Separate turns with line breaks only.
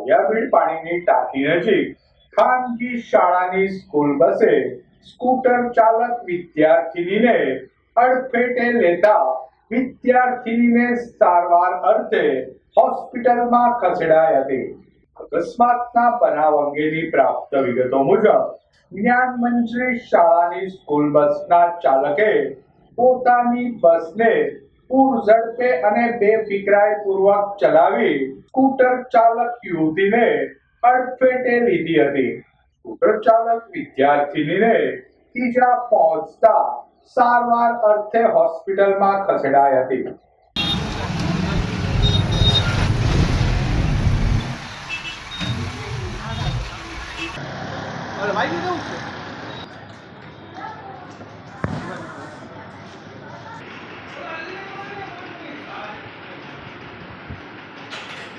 કાળિયાબીડ પાણીની ટાંકી નજીક. ખાનગી શાળાની સ્કૂલ બસે સ્કૂટર ચાલક વિદ્યાર્થીનીને અડફેટે લેતા વિદ્યાર્થીનીને સારવાર અર્થે હોસ્પિટલમાં ખસેડાઈ હતી. અકસ્માતના બનાવ અંગેની પ્રાપ્ત વિગતો મુજબ, જ્ઞાન મંત્રી શાળાની સ્કૂલ બસના ચાલકે પોતાની બસને પૂર ઝડપે અને બેફિકરાઈ પૂર્વક ચલાવી સ્કૂટર ચાલક યુવતીને અડફેટે લીધી હતી. સ્કૂટર ચાલક વિદ્યાર્થીનીને ઈજા પહોંચતા સારવાર અર્થે હોસ્પિટલમાં ખસેડાઈ હતી.
ભાઈ કેવું છે?